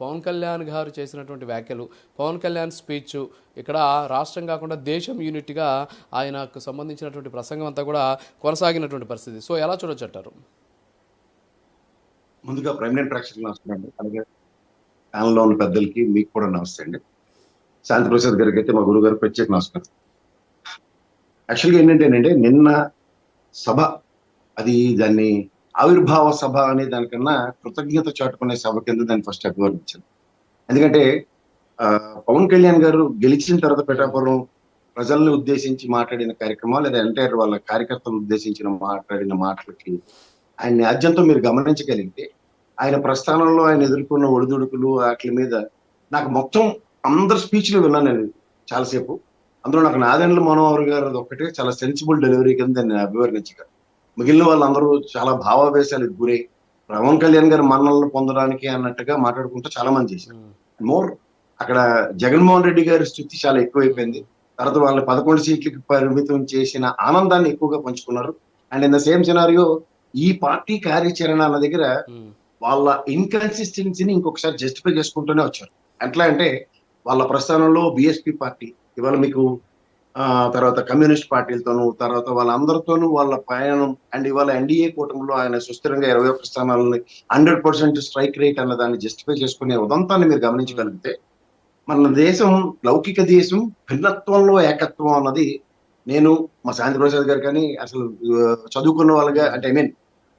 పవన్ కళ్యాణ్ గారు చేసినటువంటి వ్యాఖ్యలు పవన్ కళ్యాణ్ స్పీచ్ ఇక్కడ రాష్ట్రం కాకుండా దేశం యూనిట్గా ఆయనకు సంబంధించినటువంటి ప్రసంగం అంతా కూడా కొనసాగినటువంటి పరిస్థితి. సో ఎలా చూడొచ్చు అంటారు? ముందుగా ప్రెమినెంట్ ప్రేక్షకులు నమస్తే అండి. అలాగే ప్యానల్లో ఉన్న పెద్దలకి మీకు కూడా నమస్తే అండి. శాంతి ప్రసాద్ గారికి అయితే మా గురువు గారు ప్రత్యేక నమస్కారం. యాక్చువల్గా ఏంటంటేనండి నిన్న సభ అది దాన్ని ఆవిర్భావ సభ అనే దానికన్నా కృతజ్ఞత చాటుకునే సభ కింద దాన్ని ఫస్ట్ అభివర్ణించింది ఎందుకంటే పవన్ కళ్యాణ్ గారు గెలిచిన తర్వాత పిఠాపురం ప్రజల్ని ఉద్దేశించి మాట్లాడిన కార్యక్రమం లేదా ఎంటైర్ వాళ్ళ కార్యకర్తలు ఉద్దేశించిన మాట్లాడిన మాటలకి ఆయన అత్యంతం మీరు గమనించగలిగితే ఆయన ప్రస్థానంలో ఆయన ఎదుర్కొన్న ఒడిదుడుకులు వాటి మీద నాకు మొత్తం అందరు స్పీచ్లు విన్నాను నేను చాలాసేపు. అందులో నాకు నాదెండ్ల మనోహర్ గారు ఒక్కటే చాలా సెన్సిబుల్ డెలివరీ కింద నేను అభివర్ణించగలను. మిగిలిన వాళ్ళందరూ చాలా భావావేశాలకు గురై పవన్ కళ్యాణ్ గారి మన్నలను పొందడానికి అన్నట్టుగా మాట్లాడుకుంటూ చాలా మంది చేశారు. మోర్ అక్కడ జగన్మోహన్ రెడ్డి గారి స్థుతి చాలా ఎక్కువైపోయింది. తర్వాత వాళ్ళ పదకొండు సీట్లకి పరిమితం చేసిన ఆనందాన్ని ఎక్కువగా పంచుకున్నారు. And in the same scenario ఈ పార్టీ కార్యాచరణ అన్న దగ్గర వాళ్ళ ఇన్కన్సిస్టెన్సీని ఇంకొకసారి జస్టిఫై చేసుకుంటూనే వచ్చారు. ఎట్లా అంటే వాళ్ళ ప్రస్థానంలో బిఎస్పి పార్టీ ఇవాళ మీకు తర్వాత కమ్యూనిస్ట్ పార్టీలతోనూ తర్వాత వాళ్ళందరితోనూ వాళ్ళ ప్రయాణం అండ్ ఇవాళ ఎన్డీఏ కూటమిలో ఆయన సుస్థిరంగా ఇరవై ఒక్క స్థానాలని హండ్రెడ్ పర్సెంట్ స్ట్రైక్ రేట్ అన్న దాన్ని జస్టిఫై చేసుకునే ఉదంతాన్ని మీరు గమనించగలిగితే మన దేశం లౌకిక దేశం భిన్నత్వంలో ఏకత్వం అన్నది నేను మా శాంతి ప్రసాద్ గారు కానీ అసలు చదువుకున్న వాళ్ళగా అంటే ఐ మీన్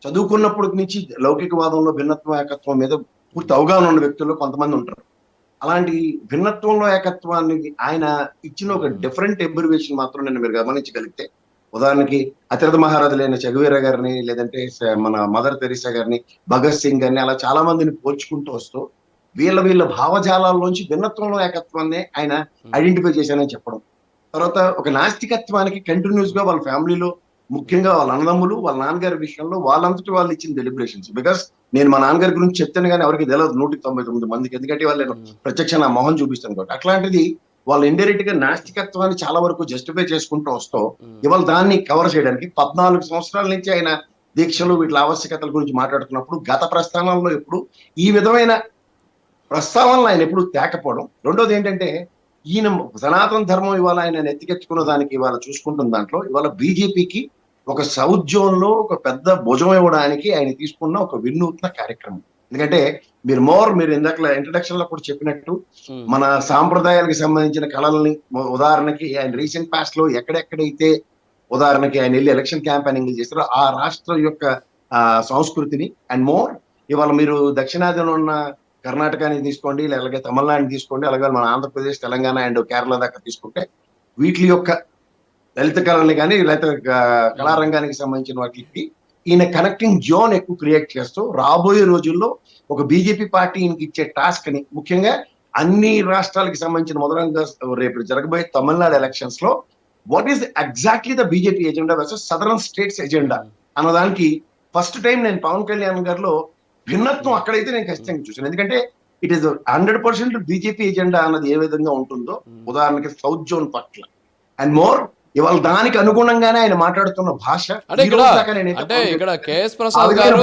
చదువుకున్నప్పటి నుంచి లౌకికవాదంలో భిన్నత్వం ఏకత్వం మీద పూర్తి అవగాహన ఉన్న వ్యక్తుల్లో కొంతమంది ఉంటారు. అలాంటి భిన్నత్వంలో ఏకత్వాన్ని ఆయన ఇచ్చిన ఒక డిఫరెంట్ ఎబ్రివేషన్ మాత్రం నేను మీరు గమనించగలిగితే ఉదాహరణకి అతిరథ మహారాజులైన చగువీర గారిని లేదంటే మన మదర్ తెరీసా గారిని భగత్ సింగ్ గారిని అలా చాలా మందిని పోల్చుకుంటూ వస్తూ వీళ్ళ వీళ్ళ భావజాలాల్లోంచి భిన్నత్వంలో ఏకత్వాన్ని ఆయన ఐడెంటిఫై చేశానని చెప్పడం. తర్వాత ఒక నాస్తికత్వానికి కంటిన్యూస్గా వాళ్ళ ఫ్యామిలీలో ముఖ్యంగా వాళ్ళ అన్నదమ్ములు వాళ్ళ నాన్నగారి విషయంలో వాళ్ళంతటి వాళ్ళు ఇచ్చిన డెలిబరేషన్స్ బికాస్ నేను మా నాన్నగారి గురించి చెప్తాను కానీ ఎవరికి తెలియదు నూటికి తొంభై తొమ్మిది మందికి. ఎందుకంటే వాళ్ళు నేను ఉమ్, ప్రత్యక్ష నా మొహం చూపిస్తాను కాబట్టి. అట్లాంటిది వాళ్ళు ఇండైరెక్ట్గా నాస్తికత్వాన్ని చాలా వరకు జస్టిఫై చేసుకుంటూ వస్తూ ఉమ్, ఇవాళ దాన్ని కవర్ చేయడానికి పద్నాలుగు సంవత్సరాల నుంచి ఆయన దీక్షలు వీటి ఆవశ్యకతల గురించి మాట్లాడుతున్నప్పుడు గత ప్రస్థానాల్లో ఎప్పుడు ఈ విధమైన ప్రస్తావనలు ఆయన ఎప్పుడు తేకపోవడం. రెండోది ఏంటంటే ఈయన సనాతన ధర్మం ఇవాళ ఆయన నెత్తికెత్తుకున్న దానికి ఇవాళ చూసుకుంటున్న దాంట్లో ఇవాళ బీజేపీకి ఒక సౌత్ జోన్లో ఒక పెద్ద భుజం ఇవ్వడానికి ఆయన తీసుకున్న ఒక వినూత్న కార్యక్రమం. ఎందుకంటే మీరు మోర్ మీరు ఇందాక ఇంట్రడక్షన్లో కూడా చెప్పినట్టు మన సాంప్రదాయాలకు సంబంధించిన కళల్ని ఉదాహరణకి ఆయన రీసెంట్ పాస్ట్లో ఎక్కడెక్కడైతే ఉదాహరణకి ఆయన వెళ్ళి ఎలక్షన్ క్యాంపెయినింగ్ చేస్తారో ఆ రాష్ట్రం యొక్క సంస్కృతిని అండ్ మోర్ ఇవాళ మీరు దక్షిణాదిలో ఉన్న కర్ణాటకని తీసుకోండి అలాగే తమిళనాడుని తీసుకోండి అలాగే మన ఆంధ్రప్రదేశ్ తెలంగాణ అండ్ కేరళ దాకా తీసుకుంటే వీటి యొక్క లలిత కళల్ని కానీ లేకపోతే కళారంగానికి సంబంధించిన వాటికి ఈయన కనెక్టింగ్ జోన్ ఎక్కువ క్రియేట్ చేస్తూ రాబోయే రోజుల్లో ఒక బీజేపీ పార్టీ ఈయనకి ఇచ్చే టాస్క్ని ముఖ్యంగా అన్ని రాష్ట్రాలకు సంబంధించిన మొదలంగా రేపు జరగబోయే తమిళనాడు ఎలక్షన్స్లో what is exactly the BJP agenda versus southern states agenda అన్నదానికి ఫస్ట్ టైం నేను పవన్ కళ్యాణ్ గారిలో భిన్నత్వం అక్కడైతే నేను ఖచ్చితంగా చూసాను ఎందుకంటే it is hundred percent BJP agenda అన్నది ఏ విధంగా ఉంటుందో ఉమ్, ఉదాహరణకి సౌత్ జోన్ పట్ల. అండ్ మోర్ ఇవాళ దానికి అనుగుణంగానే ఆయన మాట్లాడుతున్న భాష అంటే ఇక్కడ కేఎస్ ప్రసాద్ గారు